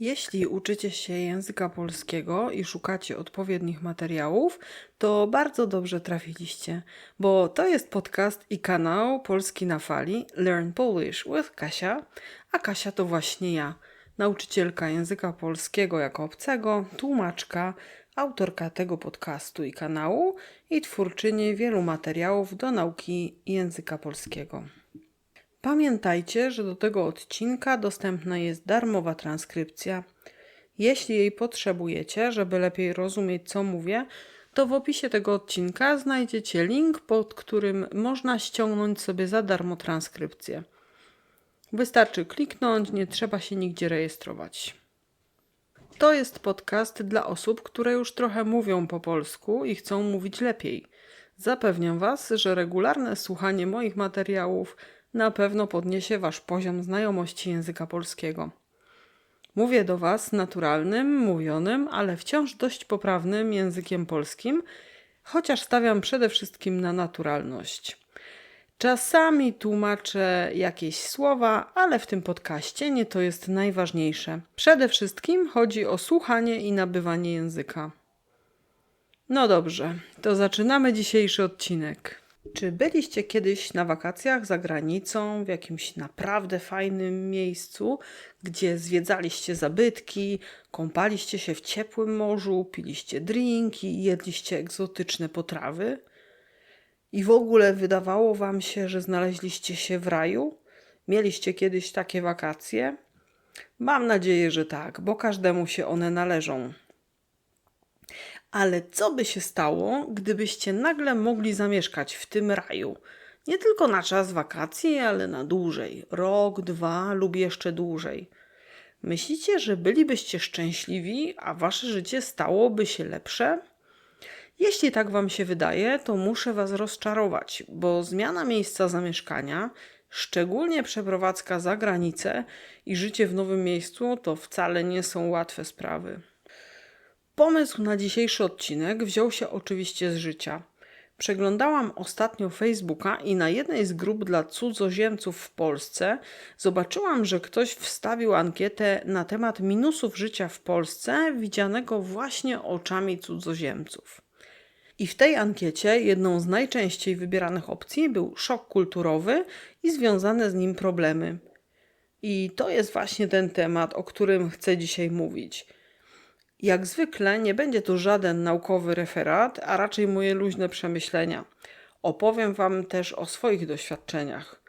Jeśli uczycie się języka polskiego i szukacie odpowiednich materiałów, to bardzo dobrze trafiliście, bo to jest podcast i kanał Polski na Fali Learn Polish with Kasia, a Kasia to właśnie ja, nauczycielka języka polskiego jako obcego, tłumaczka, autorka tego podcastu i kanału i twórczyni wielu materiałów do nauki języka polskiego. Pamiętajcie, że do tego odcinka dostępna jest darmowa transkrypcja. Jeśli jej potrzebujecie, żeby lepiej rozumieć, co mówię, to w opisie tego odcinka znajdziecie link, pod którym można ściągnąć sobie za darmo transkrypcję. Wystarczy kliknąć, nie trzeba się nigdzie rejestrować. To jest podcast dla osób, które już trochę mówią po polsku i chcą mówić lepiej. Zapewniam Was, że regularne słuchanie moich materiałów na pewno podniesie Wasz poziom znajomości języka polskiego. Mówię do Was naturalnym, mówionym, ale wciąż dość poprawnym językiem polskim, chociaż stawiam przede wszystkim na naturalność. Czasami tłumaczę jakieś słowa, ale w tym podcaście nie to jest najważniejsze. Przede wszystkim chodzi o słuchanie i nabywanie języka. No dobrze, to zaczynamy dzisiejszy odcinek. Czy byliście kiedyś na wakacjach za granicą, w jakimś naprawdę fajnym miejscu, gdzie zwiedzaliście zabytki, kąpaliście się w ciepłym morzu, piliście drinki, jedliście egzotyczne potrawy? I w ogóle wydawało wam się, że znaleźliście się w raju? Mieliście kiedyś takie wakacje? Mam nadzieję, że tak, bo każdemu się one należą. Ale co by się stało, gdybyście nagle mogli zamieszkać w tym raju? Nie tylko na czas wakacji, ale na dłużej rok, dwa lub jeszcze dłużej. Myślicie, że bylibyście szczęśliwi, a wasze życie stałoby się lepsze? Jeśli tak wam się wydaje, to muszę was rozczarować, bo zmiana miejsca zamieszkania, szczególnie przeprowadzka za granicę i życie w nowym miejscu, to wcale nie są łatwe sprawy. Pomysł na dzisiejszy odcinek wziął się oczywiście z życia. Przeglądałam ostatnio Facebooka i na jednej z grup dla cudzoziemców w Polsce zobaczyłam, że ktoś wstawił ankietę na temat minusów życia w Polsce, widzianego właśnie oczami cudzoziemców. I w tej ankiecie jedną z najczęściej wybieranych opcji był szok kulturowy i związane z nim problemy. I to jest właśnie ten temat, o którym chcę dzisiaj mówić. Jak zwykle nie będzie to żaden naukowy referat, a raczej moje luźne przemyślenia. Opowiem Wam też o swoich doświadczeniach.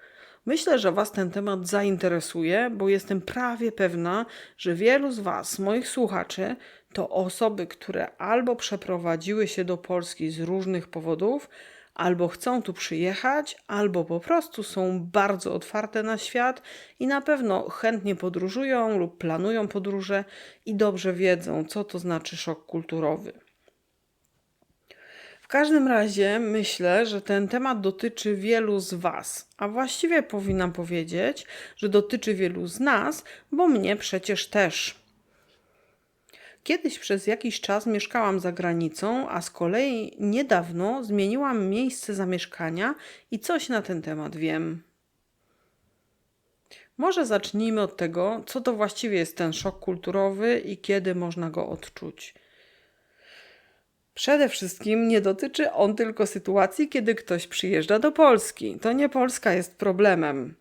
Myślę, że Was ten temat zainteresuje, bo jestem prawie pewna, że wielu z Was, moich słuchaczy, to osoby, które albo przeprowadziły się do Polski z różnych powodów, albo chcą tu przyjechać, albo po prostu są bardzo otwarte na świat i na pewno chętnie podróżują lub planują podróże i dobrze wiedzą, co to znaczy szok kulturowy. W każdym razie myślę, że ten temat dotyczy wielu z Was, a właściwie powinnam powiedzieć, że dotyczy wielu z nas, bo mnie przecież też. Kiedyś przez jakiś czas mieszkałam za granicą, a z kolei niedawno zmieniłam miejsce zamieszkania i coś na ten temat wiem. Może zacznijmy od tego, co to właściwie jest ten szok kulturowy i kiedy można go odczuć. Przede wszystkim nie dotyczy on tylko sytuacji, kiedy ktoś przyjeżdża do Polski. To nie Polska jest problemem.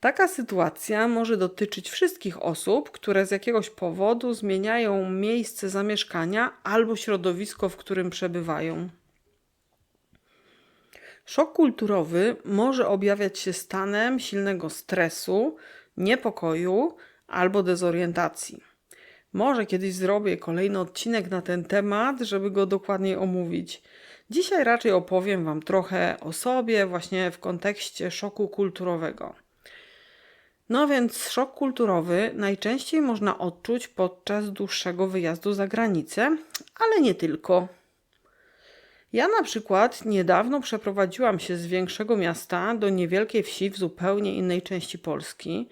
Taka sytuacja może dotyczyć wszystkich osób, które z jakiegoś powodu zmieniają miejsce zamieszkania albo środowisko, w którym przebywają. Szok kulturowy może objawiać się stanem silnego stresu, niepokoju albo dezorientacji. Może kiedyś zrobię kolejny odcinek na ten temat, żeby go dokładniej omówić. Dzisiaj raczej opowiem Wam trochę o sobie, właśnie w kontekście szoku kulturowego. No więc szok kulturowy najczęściej można odczuć podczas dłuższego wyjazdu za granicę, ale nie tylko. Ja na przykład niedawno przeprowadziłam się z większego miasta do niewielkiej wsi w zupełnie innej części Polski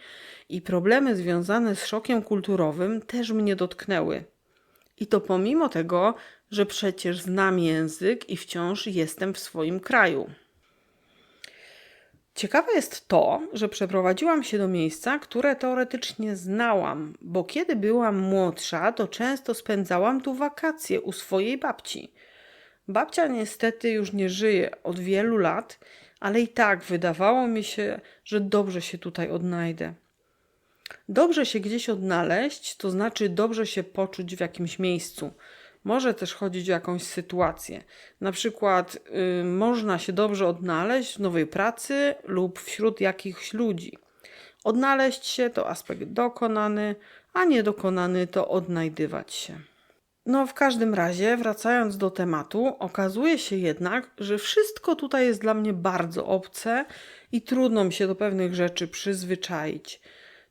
i problemy związane z szokiem kulturowym też mnie dotknęły. I to pomimo tego, że przecież znam język i wciąż jestem w swoim kraju. Ciekawe jest to, że przeprowadziłam się do miejsca, które teoretycznie znałam, bo kiedy byłam młodsza, to często spędzałam tu wakacje u swojej babci. Babcia niestety już nie żyje od wielu lat, ale i tak wydawało mi się, że dobrze się tutaj odnajdę. Dobrze się gdzieś odnaleźć, to znaczy dobrze się poczuć w jakimś miejscu. Może też chodzić o jakąś sytuację. Na przykład y, można się dobrze odnaleźć w nowej pracy lub wśród jakichś ludzi. Odnaleźć się to aspekt dokonany, a niedokonany to odnajdywać się. No, w każdym razie, wracając do tematu, okazuje się jednak, że wszystko tutaj jest dla mnie bardzo obce i trudno mi się do pewnych rzeczy przyzwyczaić.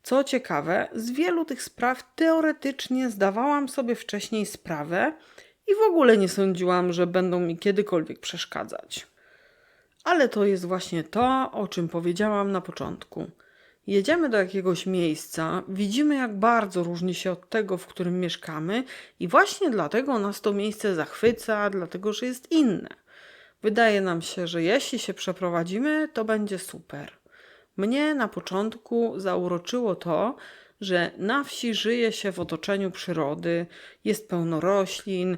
Co ciekawe, z wielu tych spraw teoretycznie zdawałam sobie wcześniej sprawę i w ogóle nie sądziłam, że będą mi kiedykolwiek przeszkadzać. Ale to jest właśnie to, o czym powiedziałam na początku. Jedziemy do jakiegoś miejsca, widzimy jak bardzo różni się od tego, w którym mieszkamy, i właśnie dlatego nas to miejsce zachwyca, dlatego że jest inne. Wydaje nam się, że jeśli się przeprowadzimy, to będzie super. Mnie na początku zauroczyło to, że na wsi żyje się w otoczeniu przyrody, jest pełno roślin,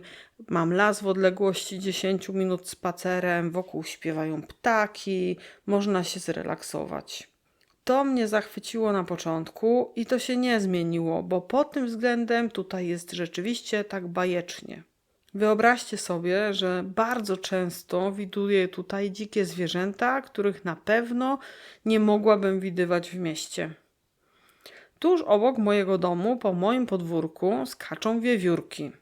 mam las w odległości 10 minut spacerem, wokół śpiewają ptaki, można się zrelaksować. To mnie zachwyciło na początku i to się nie zmieniło, bo pod tym względem tutaj jest rzeczywiście tak bajecznie. Wyobraźcie sobie, że bardzo często widuję tutaj dzikie zwierzęta, których na pewno nie mogłabym widywać w mieście. Tuż obok mojego domu, po moim podwórku, skaczą wiewiórki.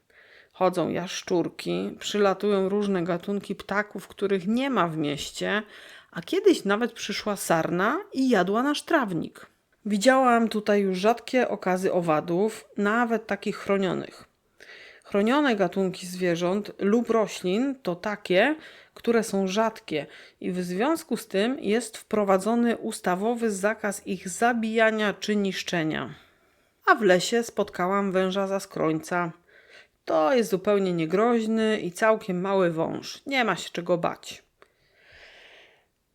Chodzą jaszczurki, przylatują różne gatunki ptaków, których nie ma w mieście, a kiedyś nawet przyszła sarna i jadła nasz trawnik. Widziałam tutaj już rzadkie okazy owadów, nawet takich chronionych. Chronione gatunki zwierząt lub roślin to takie, które są rzadkie i w związku z tym jest wprowadzony ustawowy zakaz ich zabijania czy niszczenia. A w lesie spotkałam węża zaskrońca. To jest zupełnie niegroźny i całkiem mały wąż. Nie ma się czego bać.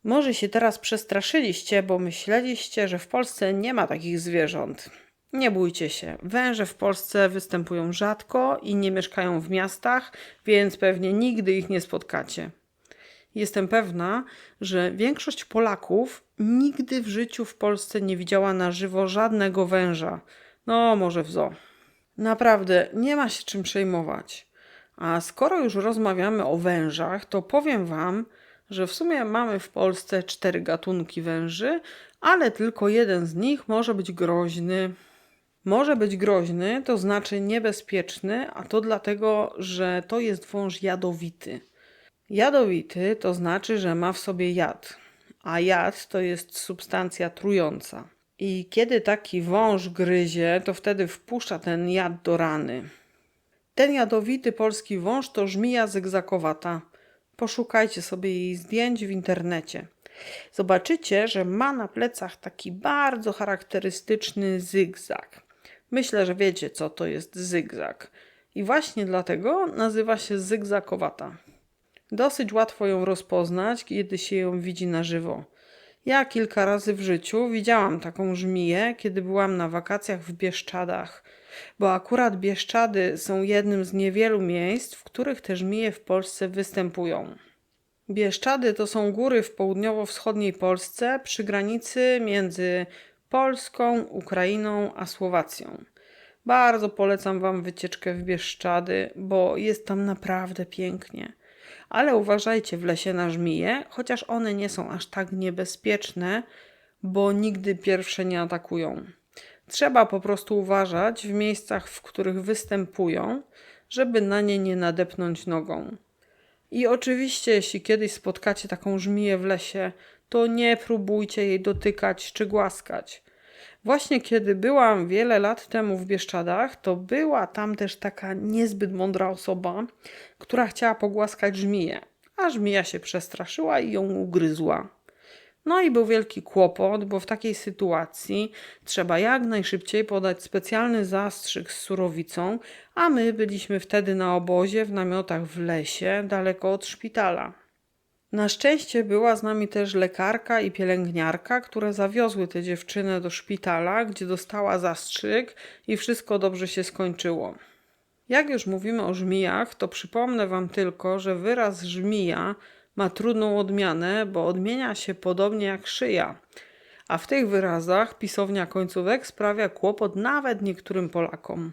Może się teraz przestraszyliście, bo myśleliście, że w Polsce nie ma takich zwierząt. Nie bójcie się. Węże w Polsce występują rzadko i nie mieszkają w miastach, więc pewnie nigdy ich nie spotkacie. Jestem pewna, że większość Polaków nigdy w życiu w Polsce nie widziała na żywo żadnego węża. No, może w zoo. Naprawdę, nie ma się czym przejmować. A skoro już rozmawiamy o wężach, to powiem Wam, że w sumie mamy w Polsce cztery gatunki węży, ale tylko jeden z nich może być groźny. Może być groźny, to znaczy niebezpieczny, a to dlatego, że to jest wąż jadowity. Jadowity to znaczy, że ma w sobie jad, a jad to jest substancja trująca. I kiedy taki wąż gryzie, to wtedy wpuszcza ten jad do rany. Ten jadowity polski wąż to żmija zygzakowata. Poszukajcie sobie jej zdjęć w internecie. Zobaczycie, że ma na plecach taki bardzo charakterystyczny zygzak. Myślę, że wiecie, co to jest zygzak. I właśnie dlatego nazywa się zygzakowata. Dosyć łatwo ją rozpoznać, kiedy się ją widzi na żywo. Ja kilka razy w życiu widziałam taką żmiję, kiedy byłam na wakacjach w Bieszczadach, bo akurat Bieszczady są jednym z niewielu miejsc, w których te żmije w Polsce występują. Bieszczady to są góry w południowo-wschodniej Polsce przy granicy między Polską, Ukrainą a Słowacją. Bardzo polecam Wam wycieczkę w Bieszczady, bo jest tam naprawdę pięknie. Ale uważajcie w lesie na żmije, chociaż one nie są aż tak niebezpieczne, bo nigdy pierwsze nie atakują. Trzeba po prostu uważać w miejscach, w których występują, żeby na nie nie nadepnąć nogą. I oczywiście, jeśli kiedyś spotkacie taką żmiję w lesie, to nie próbujcie jej dotykać czy głaskać. Właśnie kiedy byłam wiele lat temu w Bieszczadach, to była tam też taka niezbyt mądra osoba, która chciała pogłaskać żmiję, a żmija się przestraszyła i ją ugryzła. No i był wielki kłopot, bo w takiej sytuacji trzeba jak najszybciej podać specjalny zastrzyk z surowicą, a my byliśmy wtedy na obozie w namiotach w lesie, daleko od szpitala. Na szczęście była z nami też lekarka i pielęgniarka, które zawiozły tę dziewczynę do szpitala, gdzie dostała zastrzyk i wszystko dobrze się skończyło. Jak już mówimy o żmijach, to przypomnę Wam tylko, że wyraz żmija ma trudną odmianę, bo odmienia się podobnie jak szyja. A w tych wyrazach pisownia końcówek sprawia kłopot nawet niektórym Polakom.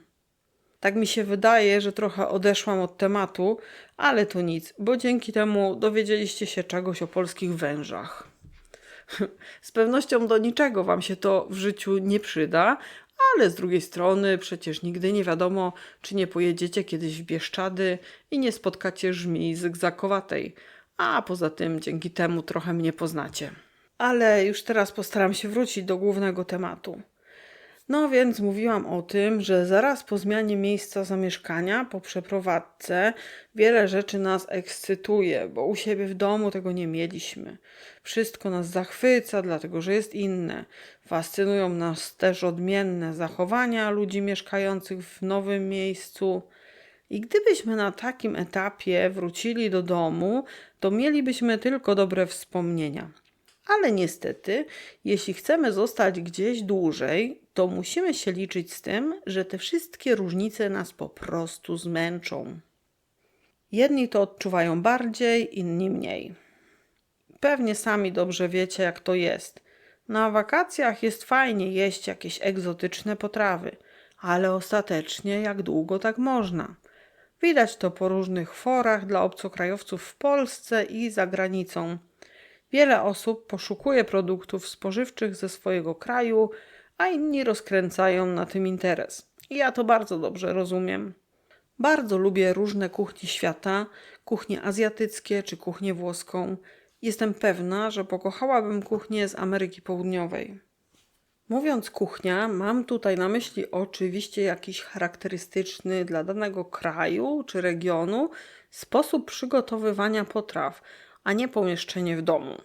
Tak mi się wydaje, że trochę odeszłam od tematu, ale to nic, bo dzięki temu dowiedzieliście się czegoś o polskich wężach. Z pewnością do niczego Wam się to w życiu nie przyda, ale z drugiej strony przecież nigdy nie wiadomo, czy nie pojedziecie kiedyś w Bieszczady i nie spotkacie żmii zygzakowatej, a poza tym dzięki temu trochę mnie poznacie. Ale już teraz postaram się wrócić do głównego tematu. No więc mówiłam o tym, że zaraz po zmianie miejsca zamieszkania, po przeprowadzce, wiele rzeczy nas ekscytuje, bo u siebie w domu tego nie mieliśmy. Wszystko nas zachwyca, dlatego że jest inne. Fascynują nas też odmienne zachowania ludzi mieszkających w nowym miejscu. I gdybyśmy na takim etapie wrócili do domu, to mielibyśmy tylko dobre wspomnienia. Ale niestety, jeśli chcemy zostać gdzieś dłużej, to musimy się liczyć z tym, że te wszystkie różnice nas po prostu zmęczą. Jedni to odczuwają bardziej, inni mniej. Pewnie sami dobrze wiecie, jak to jest. Na wakacjach jest fajnie jeść jakieś egzotyczne potrawy, ale ostatecznie jak długo tak można. Widać to po różnych forach dla obcokrajowców w Polsce i za granicą. Wiele osób poszukuje produktów spożywczych ze swojego kraju, a inni rozkręcają na tym interes. I ja to bardzo dobrze rozumiem. Bardzo lubię różne kuchnie świata, kuchnie azjatyckie czy kuchnię włoską. Jestem pewna, że pokochałabym kuchnię z Ameryki Południowej. Mówiąc kuchnia, mam tutaj na myśli oczywiście jakiś charakterystyczny dla danego kraju czy regionu sposób przygotowywania potraw, a nie pomieszczenie w domu.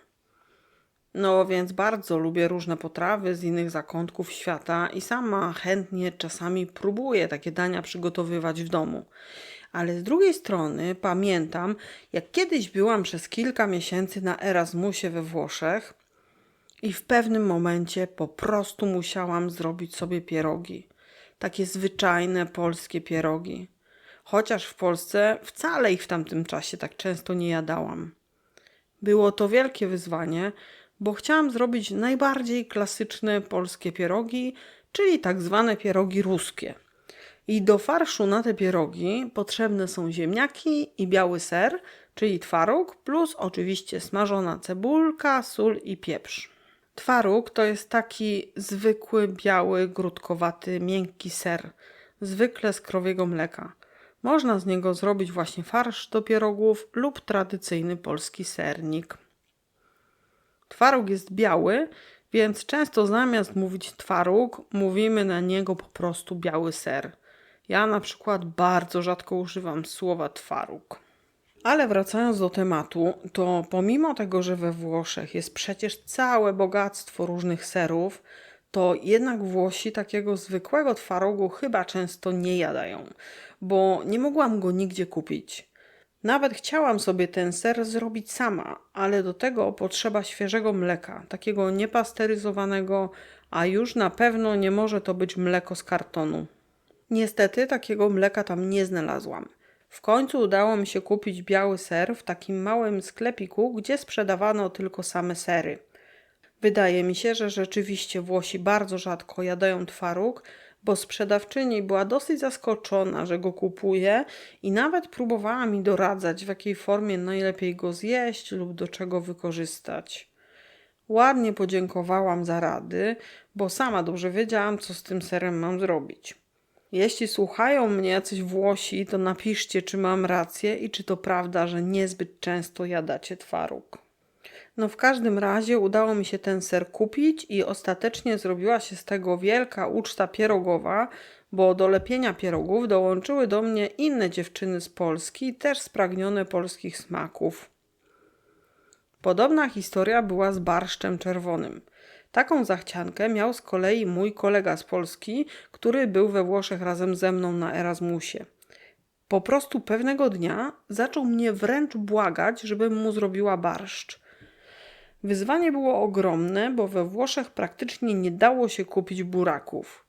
No więc bardzo lubię różne potrawy z innych zakątków świata i sama chętnie czasami próbuję takie dania przygotowywać w domu. Ale z drugiej strony pamiętam, jak kiedyś byłam przez kilka miesięcy na Erasmusie we Włoszech i w pewnym momencie po prostu musiałam zrobić sobie pierogi. Takie zwyczajne polskie pierogi. Chociaż w Polsce wcale ich w tamtym czasie tak często nie jadałam. Było to wielkie wyzwanie, bo chciałam zrobić najbardziej klasyczne polskie pierogi, czyli tak zwane pierogi ruskie. I do farszu na te pierogi potrzebne są ziemniaki i biały ser, czyli twaróg, plus oczywiście smażona cebulka, sól i pieprz. Twaróg to jest taki zwykły, biały, grudkowaty, miękki ser, zwykle z krowiego mleka. Można z niego zrobić właśnie farsz do pierogów lub tradycyjny polski sernik. Twaróg jest biały, więc często zamiast mówić twaróg, mówimy na niego po prostu biały ser. Ja na przykład bardzo rzadko używam słowa twaróg. Ale wracając do tematu, to pomimo tego, że we Włoszech jest przecież całe bogactwo różnych serów, to jednak Włosi takiego zwykłego twarogu chyba często nie jadają, bo nie mogłam go nigdzie kupić. Nawet chciałam sobie ten ser zrobić sama, ale do tego potrzeba świeżego mleka, takiego niepasteryzowanego, a już na pewno nie może to być mleko z kartonu. Niestety takiego mleka tam nie znalazłam. W końcu udało mi się kupić biały ser w takim małym sklepiku, gdzie sprzedawano tylko same sery. Wydaje mi się, że rzeczywiście Włosi bardzo rzadko jadają twaróg, bo sprzedawczyni była dosyć zaskoczona, że go kupuje i nawet próbowała mi doradzać, w jakiej formie najlepiej go zjeść lub do czego wykorzystać. Ładnie podziękowałam za rady, bo sama dobrze wiedziałam, co z tym serem mam zrobić. Jeśli słuchają mnie jacyś Włosi, to napiszcie, czy mam rację i czy to prawda, że niezbyt często jadacie twaróg. No w każdym razie udało mi się ten ser kupić i ostatecznie zrobiła się z tego wielka uczta pierogowa, bo do lepienia pierogów dołączyły do mnie inne dziewczyny z Polski, też spragnione polskich smaków. Podobna historia była z barszczem czerwonym. Taką zachciankę miał z kolei mój kolega z Polski, który był we Włoszech razem ze mną na Erasmusie. Po prostu pewnego dnia zaczął mnie wręcz błagać, żebym mu zrobiła barszcz. Wyzwanie było ogromne, bo we Włoszech praktycznie nie dało się kupić buraków.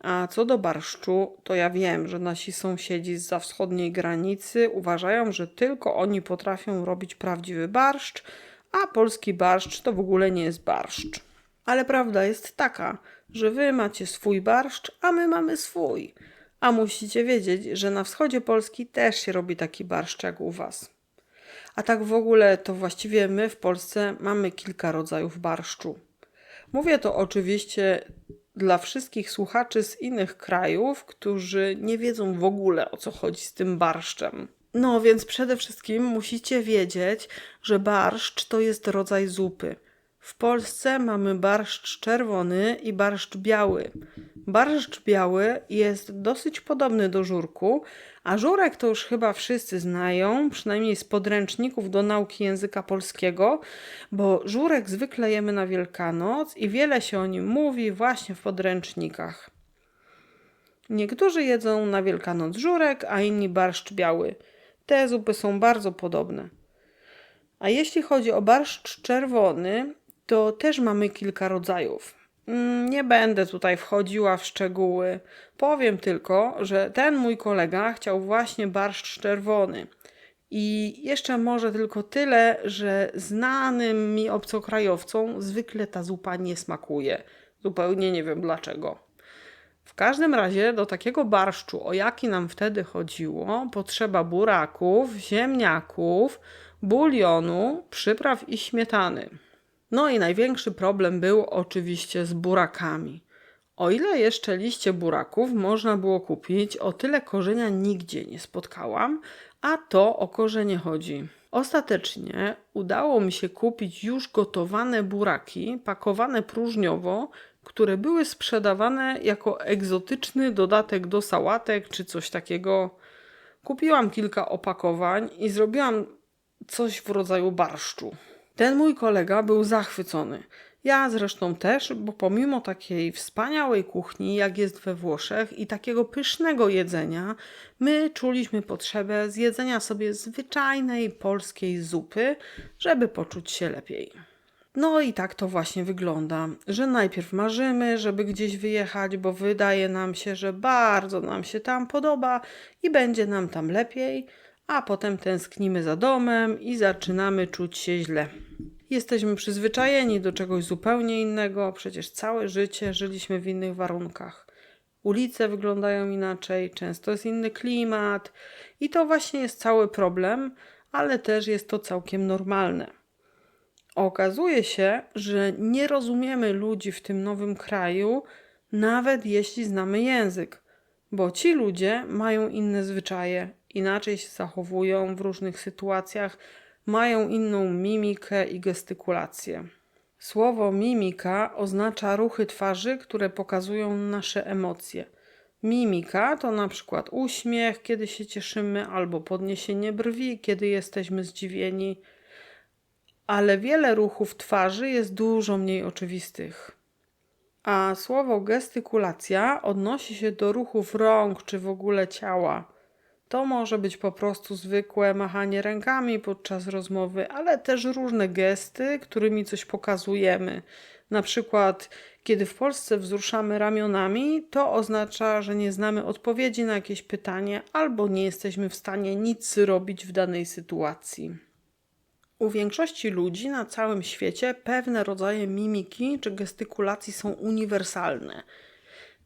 A co do barszczu, to ja wiem, że nasi sąsiedzi z wschodniej granicy uważają, że tylko oni potrafią robić prawdziwy barszcz, a polski barszcz to w ogóle nie jest barszcz. Ale prawda jest taka, że wy macie swój barszcz, a my mamy swój. A musicie wiedzieć, że na wschodzie Polski też się robi taki barszcz jak u was. A tak w ogóle to właściwie my w Polsce mamy kilka rodzajów barszczu. Mówię to oczywiście dla wszystkich słuchaczy z innych krajów, którzy nie wiedzą w ogóle o co chodzi z tym barszczem. No więc przede wszystkim musicie wiedzieć, że barszcz to jest rodzaj zupy. W Polsce mamy barszcz czerwony i barszcz biały. Barszcz biały jest dosyć podobny do żurku, a żurek to już chyba wszyscy znają, przynajmniej z podręczników do nauki języka polskiego, bo żurek zwykle jemy na Wielkanoc i wiele się o nim mówi właśnie w podręcznikach. Niektórzy jedzą na Wielkanoc żurek, a inni barszcz biały. Te zupy są bardzo podobne. A jeśli chodzi o barszcz czerwony, to też mamy kilka rodzajów. Mm, Nie będę tutaj wchodziła w szczegóły. Powiem tylko, że ten mój kolega chciał właśnie barszcz czerwony. I jeszcze może tylko tyle, że znanym mi obcokrajowcom zwykle ta zupa nie smakuje. Zupełnie nie wiem dlaczego. W każdym razie do takiego barszczu, o jaki nam wtedy chodziło, potrzeba buraków, ziemniaków, bulionu, przypraw i śmietany. No i największy problem był oczywiście z burakami. O ile jeszcze liście buraków można było kupić, o tyle korzenia nigdzie nie spotkałam, a to o korzenie chodzi. Ostatecznie udało mi się kupić już gotowane buraki, pakowane próżniowo, które były sprzedawane jako egzotyczny dodatek do sałatek czy coś takiego. Kupiłam kilka opakowań i zrobiłam coś w rodzaju barszczu. Ten mój kolega był zachwycony. Ja zresztą też, bo pomimo takiej wspaniałej kuchni, jak jest we Włoszech i takiego pysznego jedzenia, my czuliśmy potrzebę zjedzenia sobie zwyczajnej polskiej zupy, żeby poczuć się lepiej. No i tak to właśnie wygląda, że najpierw marzymy, żeby gdzieś wyjechać, bo wydaje nam się, że bardzo nam się tam podoba i będzie nam tam lepiej, a potem tęsknimy za domem i zaczynamy czuć się źle. Jesteśmy przyzwyczajeni do czegoś zupełnie innego, przecież całe życie żyliśmy w innych warunkach. Ulice wyglądają inaczej, często jest inny klimat i to właśnie jest cały problem, ale też jest to całkiem normalne. Okazuje się, że nie rozumiemy ludzi w tym nowym kraju, nawet jeśli znamy język, bo ci ludzie mają inne zwyczaje, inaczej się zachowują w różnych sytuacjach, mają inną mimikę i gestykulację. Słowo mimika oznacza ruchy twarzy, które pokazują nasze emocje. Mimika to na przykład uśmiech, kiedy się cieszymy, albo podniesienie brwi, kiedy jesteśmy zdziwieni ale wiele ruchów twarzy jest dużo mniej oczywistych. A słowo gestykulacja odnosi się do ruchów rąk czy w ogóle ciała. To może być po prostu zwykłe machanie rękami podczas rozmowy, ale też różne gesty, którymi coś pokazujemy. Na przykład, kiedy w Polsce wzruszamy ramionami, to oznacza, że nie znamy odpowiedzi na jakieś pytanie albo nie jesteśmy w stanie nic zrobić w danej sytuacji. U większości ludzi na całym świecie pewne rodzaje mimiki czy gestykulacji są uniwersalne.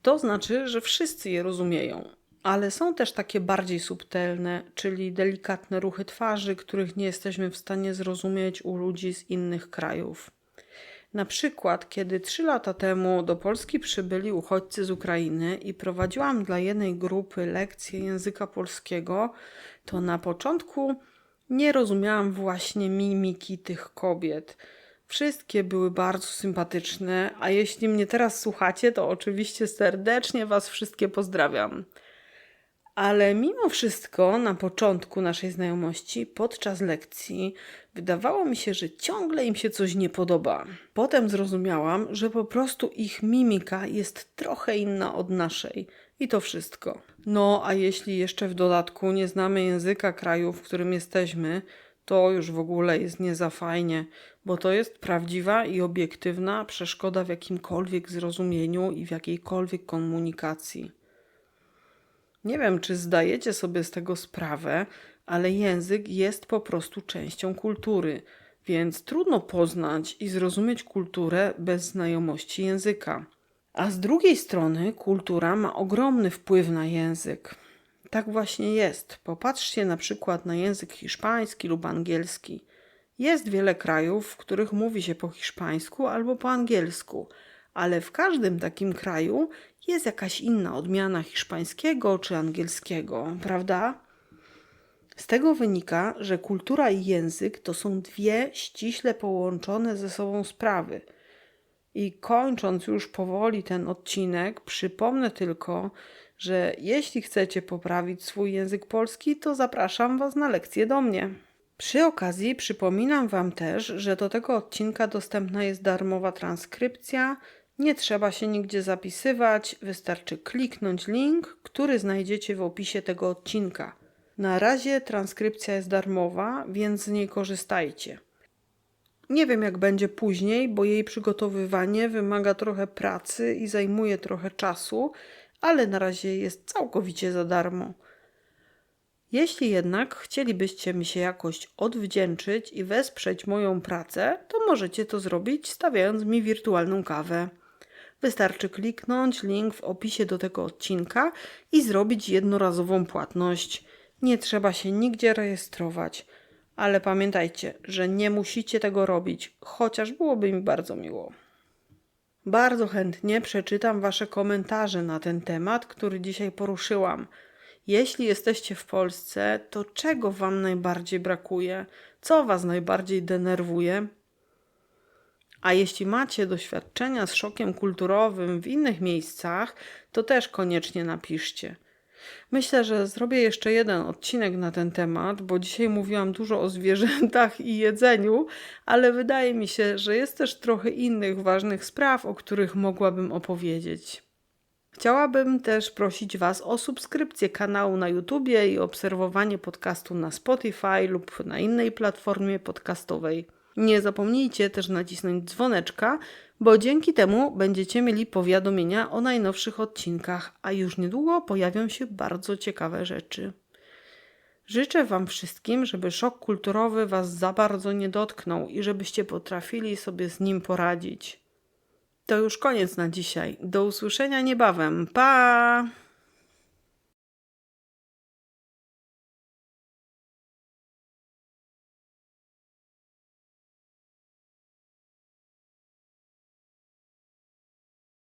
To znaczy, że wszyscy je rozumieją, ale są też takie bardziej subtelne, czyli delikatne ruchy twarzy, których nie jesteśmy w stanie zrozumieć u ludzi z innych krajów. Na przykład, kiedy trzy lata temu do Polski przybyli uchodźcy z Ukrainy i prowadziłam dla jednej grupy lekcje języka polskiego, to na początku nie rozumiałam właśnie mimiki tych kobiet. Wszystkie były bardzo sympatyczne, a jeśli mnie teraz słuchacie, to oczywiście serdecznie Was wszystkie pozdrawiam. Ale mimo wszystko, na początku naszej znajomości, podczas lekcji, wydawało mi się, że ciągle im się coś nie podoba. Potem zrozumiałam, że po prostu ich mimika jest trochę inna od naszej, I to wszystko. No, a jeśli jeszcze w dodatku nie znamy języka kraju, w którym jesteśmy, to już w ogóle jest nie za fajnie, bo to jest prawdziwa i obiektywna przeszkoda w jakimkolwiek zrozumieniu i w jakiejkolwiek komunikacji. Nie wiem, czy zdajecie sobie z tego sprawę, ale język jest po prostu częścią kultury, więc trudno poznać i zrozumieć kulturę bez znajomości języka. A z drugiej strony, kultura ma ogromny wpływ na język. Tak właśnie jest. Popatrzcie na przykład na język hiszpański lub angielski. Jest wiele krajów, w których mówi się po hiszpańsku albo po angielsku, ale w każdym takim kraju jest jakaś inna odmiana hiszpańskiego czy angielskiego, prawda? Z tego wynika, że kultura i język to są dwie ściśle połączone ze sobą sprawy. I kończąc już powoli ten odcinek, przypomnę tylko, że jeśli chcecie poprawić swój język polski, to zapraszam Was na lekcję do mnie. Przy okazji przypominam Wam też, że do tego odcinka dostępna jest darmowa transkrypcja. Nie trzeba się nigdzie zapisywać, wystarczy kliknąć link, który znajdziecie w opisie tego odcinka. Na razie transkrypcja jest darmowa, więc z niej korzystajcie. Nie wiem, jak będzie później, bo jej przygotowywanie wymaga trochę pracy i zajmuje trochę czasu, ale na razie jest całkowicie za darmo. Jeśli jednak chcielibyście mi się jakoś odwdzięczyć i wesprzeć moją pracę, to możecie to zrobić stawiając mi wirtualną kawę. Wystarczy kliknąć link w opisie do tego odcinka i zrobić jednorazową płatność. Nie trzeba się nigdzie rejestrować. Ale pamiętajcie, że nie musicie tego robić, chociaż byłoby mi bardzo miło. Bardzo chętnie przeczytam Wasze komentarze na ten temat, który dzisiaj poruszyłam. Jeśli jesteście w Polsce, to czego Wam najbardziej brakuje? Co Was najbardziej denerwuje? A jeśli macie doświadczenia z szokiem kulturowym w innych miejscach, to też koniecznie napiszcie. Myślę, że zrobię jeszcze jeden odcinek na ten temat, bo dzisiaj mówiłam dużo o zwierzętach i jedzeniu, ale wydaje mi się, że jest też trochę innych ważnych spraw, o których mogłabym opowiedzieć. Chciałabym też prosić Was o subskrypcję kanału na YouTubie i obserwowanie podcastu na Spotify lub na innej platformie podcastowej. Nie zapomnijcie też nacisnąć dzwoneczka, bo dzięki temu będziecie mieli powiadomienia o najnowszych odcinkach, a już niedługo pojawią się bardzo ciekawe rzeczy. Życzę Wam wszystkim, żeby szok kulturowy Was za bardzo nie dotknął i żebyście potrafili sobie z nim poradzić. To już koniec na dzisiaj. Do usłyszenia niebawem. Pa!